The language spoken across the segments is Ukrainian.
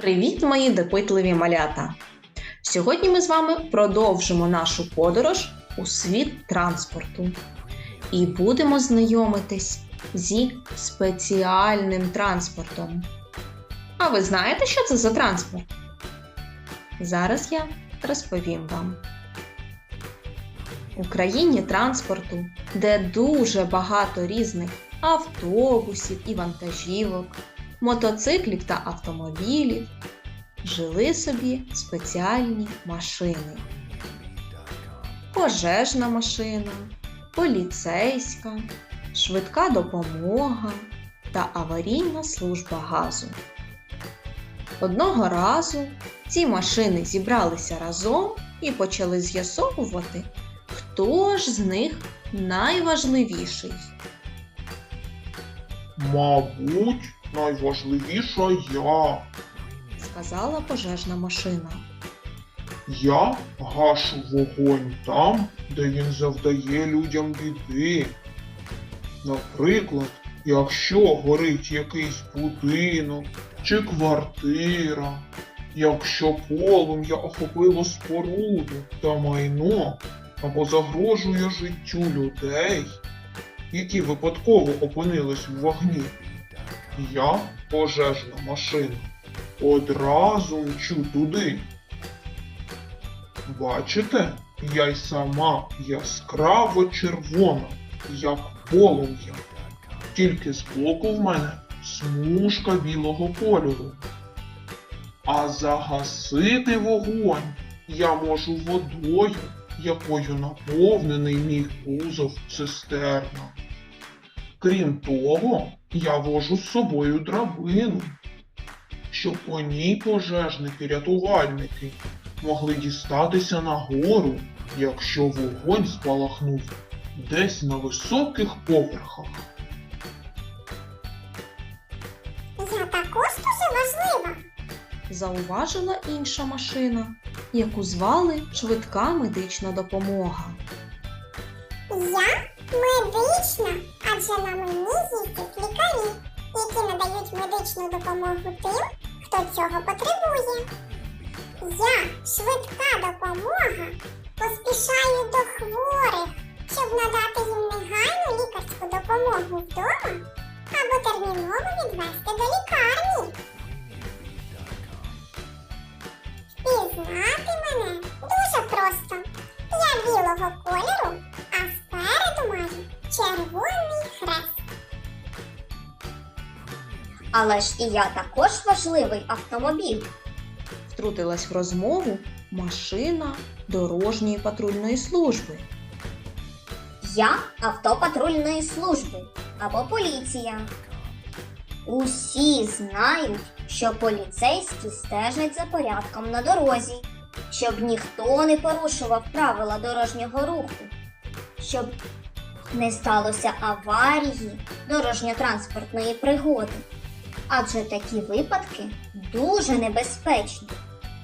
Привіт, мої допитливі малята! Сьогодні ми з вами продовжимо нашу подорож у світ транспорту і будемо знайомитись зі спеціальним транспортом. А ви знаєте, що це за транспорт? Зараз я розповім вам. У країні транспорту, де дуже багато різних автобусів і вантажівок, мотоциклів та автомобілів, жили собі спеціальні машини. Пожежна машина, поліцейська, швидка допомога та аварійна служба газу. Одного разу ці машини зібралися разом і почали з'ясовувати, хто ж з них найважливіший. Мабуть, найважливіша я. сказала пожежна машина. Я гашу вогонь там, де він завдає людям біди. Наприклад, якщо горить якийсь будинок чи квартира, якщо полум'я охопило споруду та майно або загрожує життю людей, які випадково опинились в вогні, я пожежна машина одразу мчу туди. Бачите, я й сама яскраво червона, як полум'я. Тільки збоку в мене смужка білого кольору. А загасити вогонь я можу водою, якою наповнений мій кузов цистерна. Крім того, я вожу з собою драбину, щоб по ній пожежники-рятувальники могли дістатися нагору, якщо вогонь спалахнув десь на високих поверхах. Я також дуже важлива. Зауважила інша машина, яку звали швидка медична допомога. Я медична, адже на мені їздять лікарі, які надають медичну допомогу тим, хто цього потребує. Я швидка допомога поспішаю до хворих, щоб надати їм негайну лікарську допомогу вдома або терміново відвести до лікарні. Але ж і я також важливий автомобіль. Втрутилась в розмову машина дорожньої патрульної служби. Я автопатрульної служби або поліція. Усі знають, що поліцейські стежать за порядком на дорозі, щоб ніхто не порушував правила дорожнього руху, щоб не сталося аварії дорожньо-транспортної пригоди. Адже такі випадки дуже небезпечні.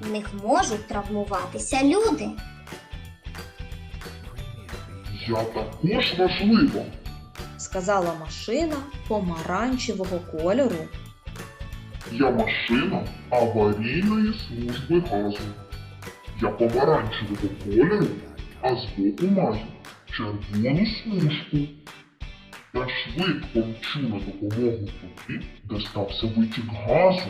В них можуть травмуватися люди. Я також важлива. Сказала машина помаранчевого кольору. Я машина аварійної служби газу. Я помаранчевого кольору, а збоку маю червону смужку. Я швидко мчу на допомогу туди, де стався витік газу.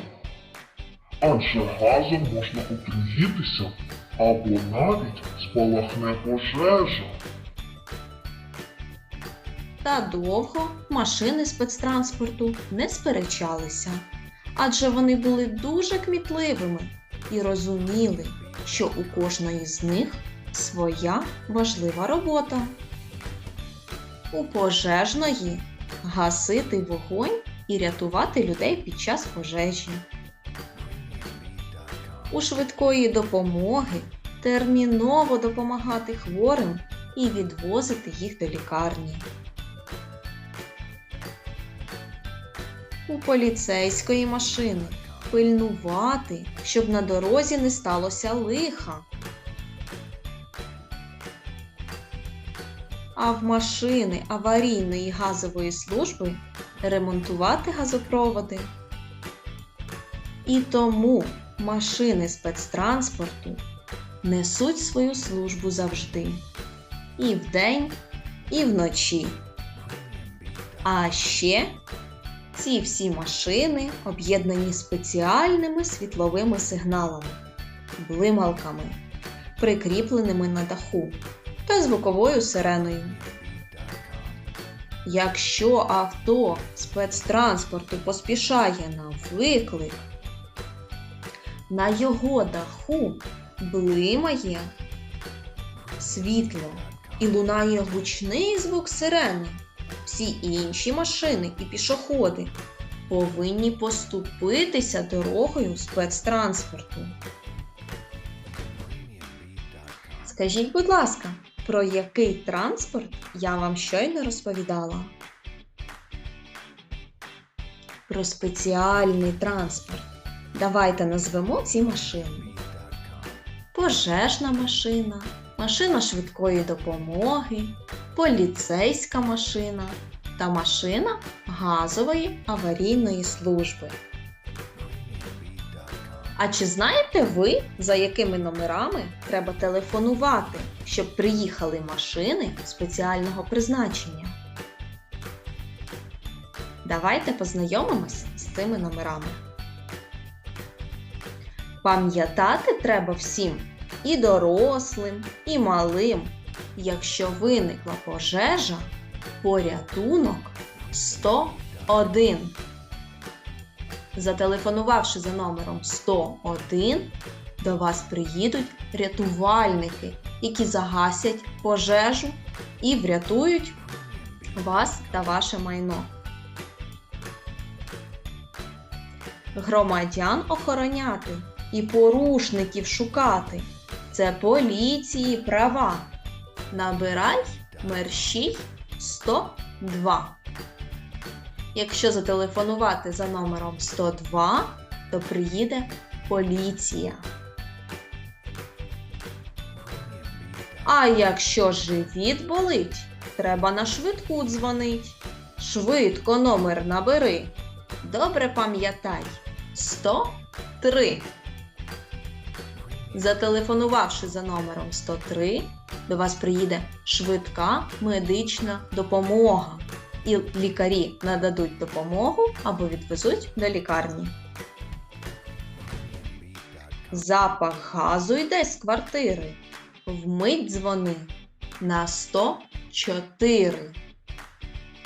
Адже газом можна отруїтися або навіть спалахне пожежа. Та довго машини спецтранспорту не сперечалися, адже вони були дуже кмітливими і розуміли, що у кожної з них своя важлива робота. У пожежної гасити вогонь і рятувати людей під час пожежі. У швидкої допомоги терміново допомагати хворим і відвозити їх до лікарні. у поліцейської машини пильнувати, щоб на дорозі не сталося лиха. А в машини аварійної газової служби ремонтувати газопроводи. І тому машини спецтранспорту несуть свою службу завжди. І вдень, і вночі. А ще ці всі машини об'єднані спеціальними світловими сигналами, блималками, прикріпленими на даху та звуковою сиреною. Якщо авто спецтранспорту поспішає на виклик, на його даху блимає світло і лунає гучний звук сирени. Всі інші машини і пішоходи повинні поступитися дорогою спецтранспорту. Скажіть, будь ласка, про який транспорт я вам щойно розповідала? Про спеціальний транспорт. Давайте назвемо ці машини. Пожежна машина, машина швидкої допомоги, поліцейська машина та машина газової аварійної служби. А чи знаєте ви, за якими номерами треба телефонувати, щоб приїхали машини спеціального призначення? Давайте познайомимось з цими номерами. Пам'ятати треба всім і дорослим, і малим, якщо виникла пожежа, порятунок 101. Зателефонувавши за номером 101, до вас приїдуть рятувальники, які загасять пожежу і врятують вас та ваше майно. Громадян охороняти і порушників шукати. Це поліції права. Набирай мерщій 102. Якщо зателефонувати за номером 102, то приїде поліція. А якщо живіт болить, треба на швидку дзвонить. Швидко номер набери. Добре пам'ятай 103. Зателефонувавши за номером 103, до вас приїде швидка медична допомога. І лікарі нададуть допомогу або відвезуть до лікарні. Запах газу йде з квартири. Вмить дзвони на 104.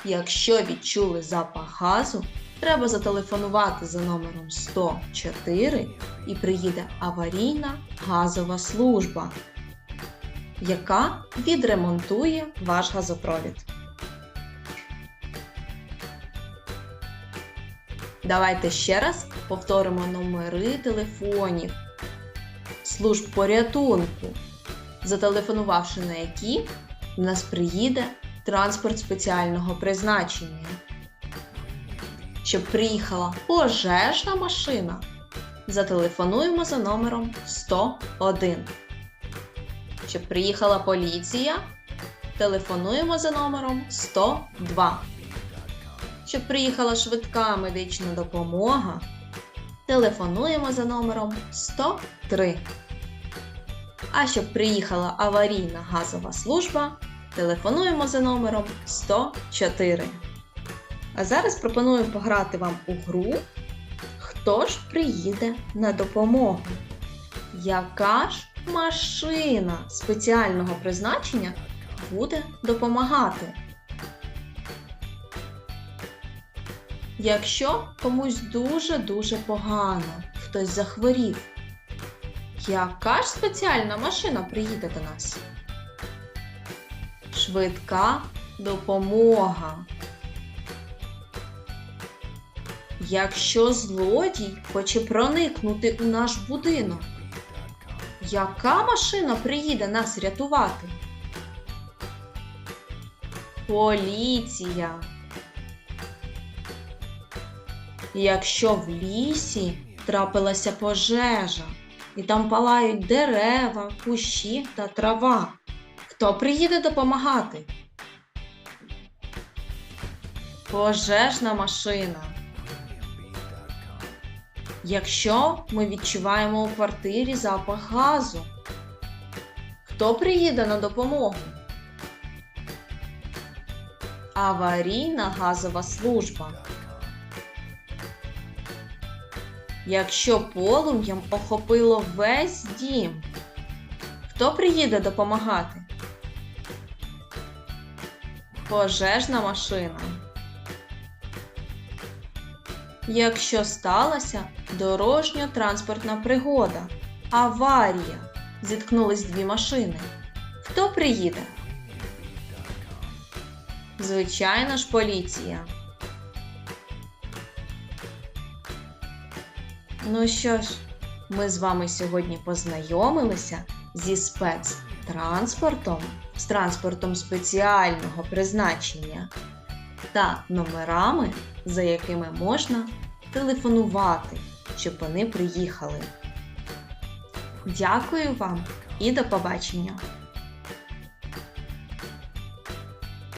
Якщо відчули запах газу, треба зателефонувати за номером 104 і приїде аварійна газова служба, яка відремонтує ваш газопровід. Давайте ще раз повторимо номери телефонів служб порятунку, зателефонувавши на які в нас приїде транспорт спеціального призначення. Щоб приїхала пожежна машина, зателефонуємо за номером 101. Щоб приїхала поліція, телефонуємо за номером 102. Щоб приїхала швидка медична допомога, телефонуємо за номером 103. А щоб приїхала аварійна газова служба, телефонуємо за номером 104. А зараз пропоную пограти вам у гру Хто ж приїде на допомогу? Яка ж машина спеціального призначення буде допомагати? Якщо комусь дуже-дуже погано, хтось захворів, яка ж спеціальна машина приїде до нас? Швидка допомога. Якщо злодій хоче проникнути у наш будинок, яка машина приїде нас рятувати? Поліція. Якщо в лісі трапилася пожежа, і там палають дерева, кущі та трава, хто приїде допомагати? Пожежна машина. Якщо ми відчуваємо у квартирі запах газу, хто приїде на допомогу? Аварійна газова служба. Якщо полум'ям охопило весь дім, хто приїде допомагати? Пожежна машина. Якщо сталася дорожньо-транспортна пригода, аварія, зіткнулись дві машини, хто приїде? Звичайно ж, поліція. Ну що ж, ми з вами сьогодні познайомилися зі спецтранспортом, з транспортом спеціального призначення та номерами, за якими можна телефонувати, щоб вони приїхали. Дякую вам і до побачення!